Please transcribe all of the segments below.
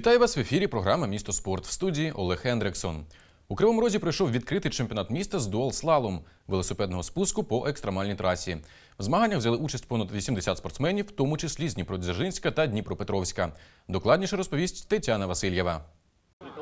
Вітаю вас в ефірі. Програма Місто спорт в студії Олег Хендриксон. У Кривому Розі пройшов відкритий чемпіонат міста з дуал-слалом велосипедного спуску по екстремальній трасі. В змаганнях взяли участь понад 80 спортсменів, в тому числі з Дніпродзержинська та Дніпропетровська. Докладніше розповість Тетяна Васильєва.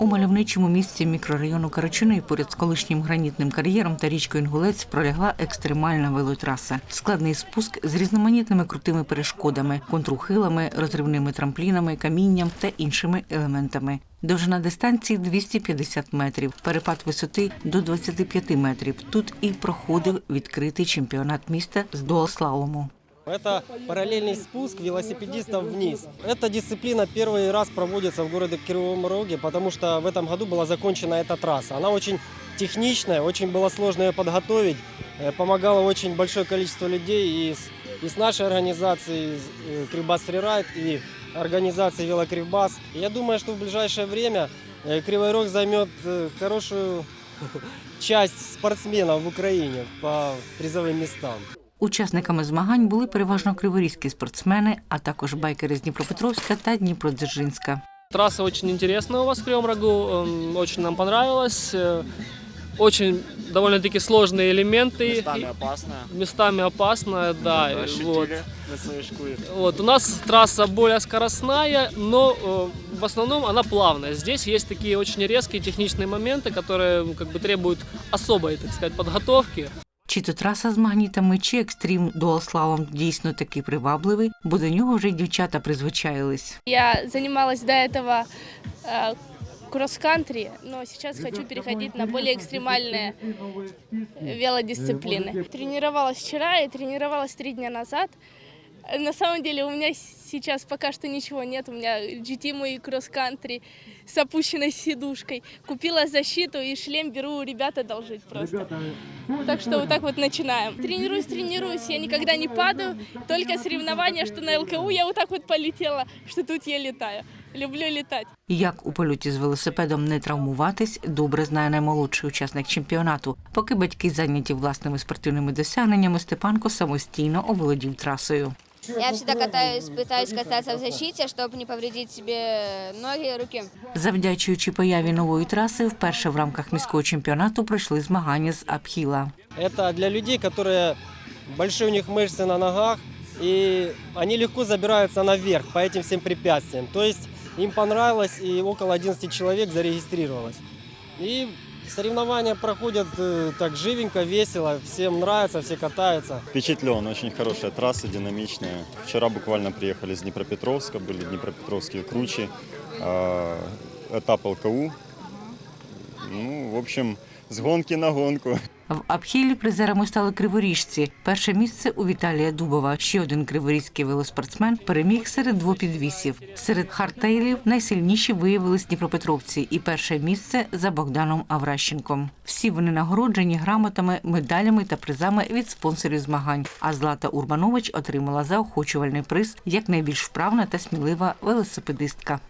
У мальовничому місці мікрорайону Карачини поряд з колишнім гранітним кар'єром та річкою Інгулець пролягла екстремальна велотраса. Складний спуск з різноманітними крутими перешкодами, контрухилами, розривними трамплінами, камінням та іншими елементами. Довжина дистанції 250 метрів, перепад висоти до 25 метрів. Тут і проходив відкритий чемпіонат міста з дуалслалому. Это параллельный спуск велосипедистов вниз. Эта дисциплина первый раз проводится в городе Кривом Роге, потому что в этом году была закончена эта трасса. Она очень техничная, очень было сложно ее подготовить. Э, Помогало очень большое количество людей и с, и с нашей организации из, э, Кривбас Фрирайд и организации Велокривбас. Я думаю, что в ближайшее время э, Кривой Рог займет э, хорошую часть спортсменов в Украине по призовым местам. Учасниками змагань були переважно криворізькі спортсмени, а також байкери з Дніпропетровська та Дніпродзержинська. Трасса очень интересная у вас в Кривом Рогу, эм, очень нам понравилось. Э, Очень довольно-таки сложные элементы. Местами И- опасная. Местами опасная, да. Да, и ощутили вот. на своей шкуре. Вот, у нас трасса более скоростная, но э, в основном она плавная. Здесь есть такие очень резкие техничные моменты, которые м, как бы требуют особой, так сказать, подготовки. Чи то траса з магнітами, чи екстрім дуалслалом дійсно такий привабливий, бо до нього вже й дівчата призвичаїлись. Я занималась до этого э, кросс-кантри, но сейчас хочу переходить на более экстремальные велодисциплины. Тренировалась вчера и тренировалась три дня назад. Э, На самом деле у меня сейчас пока что ничего нет. У меня GT мой кросс-кантри с опущенной сидушкой. Купила защиту и шлем беру у ребят одолжить просто. Так что вот так вот начинаем. Тренируюсь, тренируюсь, я никогда не падаю. Только соревнования, что на ЛКУ я вот так вот полетела, что тут я летаю. Люблю летать. Як у польоті з велосипедом не травмуватись, добре знає наймолодший учасник чемпіонату. Поки батьки зайняті власними спортивними досягненнями, Степанко самостійно оволодів трасою. Я всегда катаюсь, пытаюсь кататься в защите, чтобы не повредить себе ноги и руки. Завдячуючи появі нової траси, вперше в рамках міського чемпіонату пройшли змагання з апхіла. Это для людей, которые большие у них мышцы на ногах, и они легко забираются наверх по этим всем препятствиям. То есть им понравилось, и около 11 человек зарегистрировалось. И соревнования проходят э, так живенько, весело, всем нравится, все катаются. Впечатлен, очень хорошая трасса, динамичная. Вчера буквально приехали с Днепропетровска, были Днепропетровские кручи, а, этап ЛКУ. Ну, в общем, с гонки на гонку. В апхілі призерами стали криворіжці. Перше місце у Віталія Дубова. Ще один криворізький велоспортсмен переміг серед двопідвісів. Серед хардтейлів найсильніші виявились дніпропетровці, і перше місце за Богданом Авращенком. Всі вони нагороджені грамотами, медалями та призами від спонсорів змагань. А Злата Урбанович отримала заохочувальний приз як найбільш вправна та смілива велосипедистка.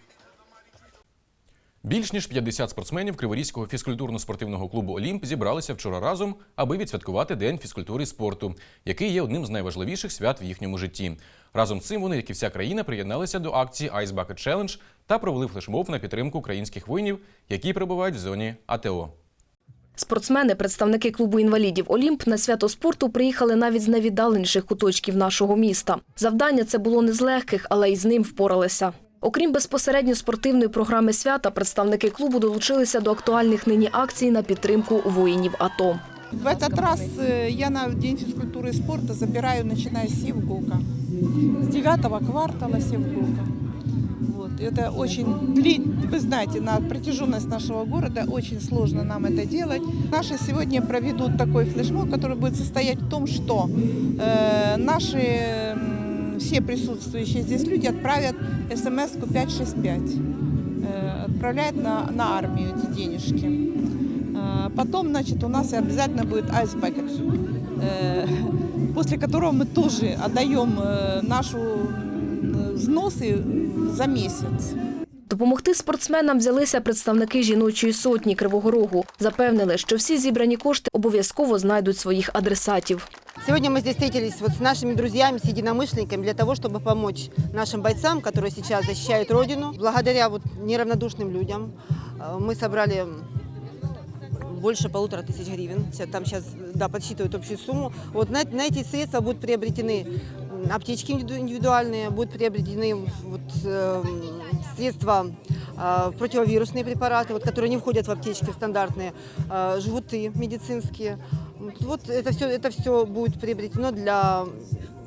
Більш ніж 50 спортсменів Криворізького фізкультурно-спортивного клубу Олімп зібралися вчора разом, аби відсвяткувати День фізкультури і спорту, який є одним з найважливіших свят в їхньому житті. Разом з цим вони, як і вся країна, приєдналися до акції Ice Bucket Challenge та провели флешмоб на підтримку українських воїнів, які перебувають в зоні АТО. Спортсмени, представники клубу інвалідів Олімп на свято спорту приїхали навіть з найвіддаленіших куточків нашого міста. Завдання це було не з легких, але й з ним впоралися. Окрім безпосередньо спортивної програми свята, представники клубу долучилися до актуальних нині акцій на підтримку воїнів АТО. В этот раз э, я на День физкультуры и спорта забираю, начиная с Севгука. С девятого квартала Севгука. Вот. Это очень длинно, вы знаете, на протяженность нашего города очень сложно нам это делать. Наши сегодня проведут такой флешмоб, который будет состоять в том, что э, наши м, все присутствующие здесь люди отправят смс-ку 565. Э, отправляют на, на армию эти денежки. А, Потом, значит, у нас обязательно будет ice bucket, э, после которого мы тоже отдаем э, нашу м, взносы за месяц. Допомогти спортсменам взялися представники жіночої сотні Кривого Рогу. Запевнили, що всі зібрані кошти обов'язково знайдуть своїх адресатів. Сегодня мы здесь встретились вот с нашими друзьями, с единомышленниками для того, чтобы помочь нашим бойцам, которые сейчас защищают Родину. Благодаря вот неравнодушным людям э, мы собрали больше полутора тысяч гривен. Там сейчас да, подсчитывают общую сумму. Вот на, на эти средства будут приобретены аптечки индивиду- индивидуальные, будут приобретены вот, эм, средства э, противовирусные препараты, вот, которые не входят в аптечки стандартные, э, жгуты медицинские. Вот- это все, это все будет приобретено для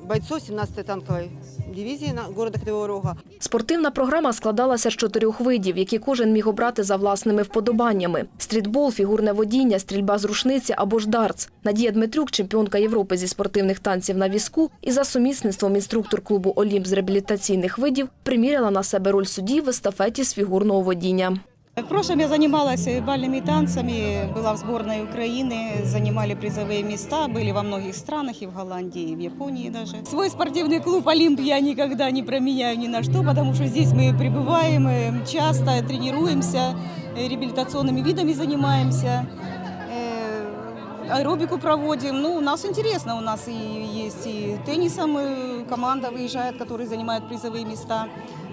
бойцов 17-й танковой дивизии на- города Кривого Рога. Спортивна програма складалася з чотирьох видів, які кожен міг обрати за власними вподобаннями: стрітбол, фігурне водіння, стрільба з рушниці або ж дартс. Надія Дмитрюк, чемпіонка Європи зі спортивних танців на візку, і за сумісництвом інструктор клубу Олімп з реабілітаційних видів приміряла на себе роль судді в естафеті з фігурного водіння. В прошлом я занималась бальными танцами, была в сборной Украины, занимали призовые места, были во многих странах, и в Голландии, и в Японии даже. Свой спортивный клуб «Олимп» я никогда не променяю ни на что, потому что здесь мы пребываем, э, часто тренируемся, э, реабилитационными видами занимаемся, э, Аэробику проводим. Ну, у нас интересно, у нас и есть и теннисом команда выезжает, которые занимают призовые места.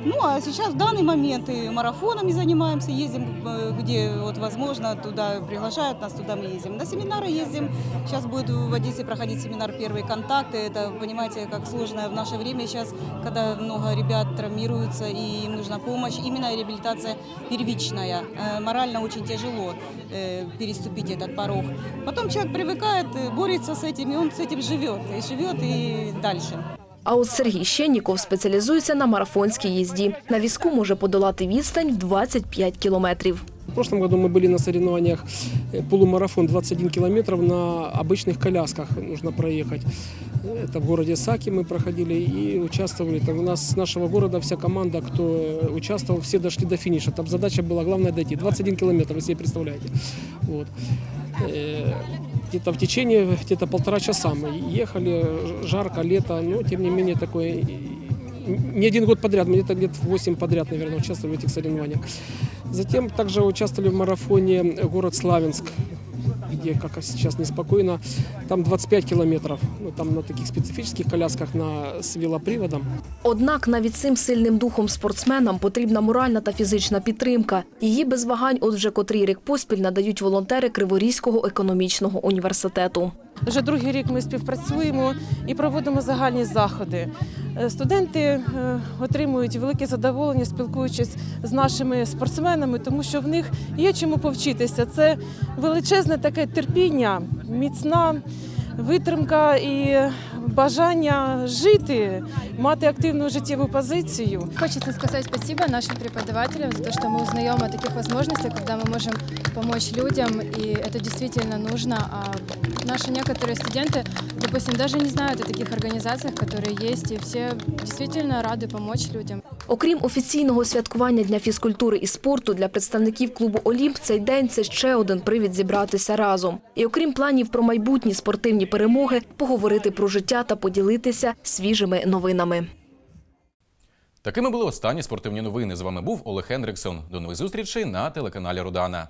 Ну, а сейчас в данный момент и марафонами занимаемся, ездим, э, где вот возможно, туда приглашают нас, туда мы ездим. На семинары ездим. Сейчас будет в Одессе проходить семинар «Первые контакты». Это, понимаете, как сложно в наше время сейчас, когда много ребят травмируются и им нужна помощь. Именно реабилитация первичная. Э, Морально очень тяжело э, переступить этот порог. Потом привыкает, э, борется с этим, и он с этим живет. И живет, и дальше. А от Сергій Щенніков спеціалізується на марафонській їзді. На візку може подолати відстань в 25 кілометрів. В прошлом году мы были на соревнованиях э, полумарафон 21 километров на обычных колясках нужно проехать. Это в городе Саки мы проходили и участвовали. Там у нас с нашего города вся команда, кто э, участвовал, все дошли до финиша. Там задача была главное дойти. 21 километр, вы себе представляете. Вот. Э, Где-то в течение где-то полтора часа мы ехали, ж- жарко, лето, но тем не менее такое э, не один год подряд, мы где-то лет 8 подряд, наверное, участвовали в этих соревнованиях. Затем также участвовали в марафоне город Славянск, где как сейчас неспокойно. Там 25 километров, ну, там на таких специфических колясках на, с велоприводом. Однак навіть цим сильним духом спортсменам потрібна моральна та фізична підтримка. Її без вагань от вже котрий рік поспіль надають волонтери Криворізького економічного університету. Вже другий рік ми співпрацюємо і проводимо загальні заходи. Е, Студенти е, отримують велике задоволення, спілкуючись з нашими спортсменами, тому що в них є чому повчитися. Це величезне таке терпіння, міцна витримка і бажання жити, мати активну життєву позицію. Хочется сказать спасибо нашим преподавателям за то, что мы узнаем о таких возможностях, когда мы можем помочь людям, и это действительно нужно. А наши некоторые студенты, допустим, даже не знают о таких организациях, которые есть, и все действительно рады помочь людям. Окрім офіційного святкування Дня фізкультури і спорту для представників клубу Олімп, цей день це ще один привід зібратися разом. І окрім планів про майбутні спортивні перемоги, поговорити про життя та поділитися свіжими новинами. Такими були останні спортивні новини. З вами був Олег Хендриксон. До нових зустрічей на телеканалі Рудана.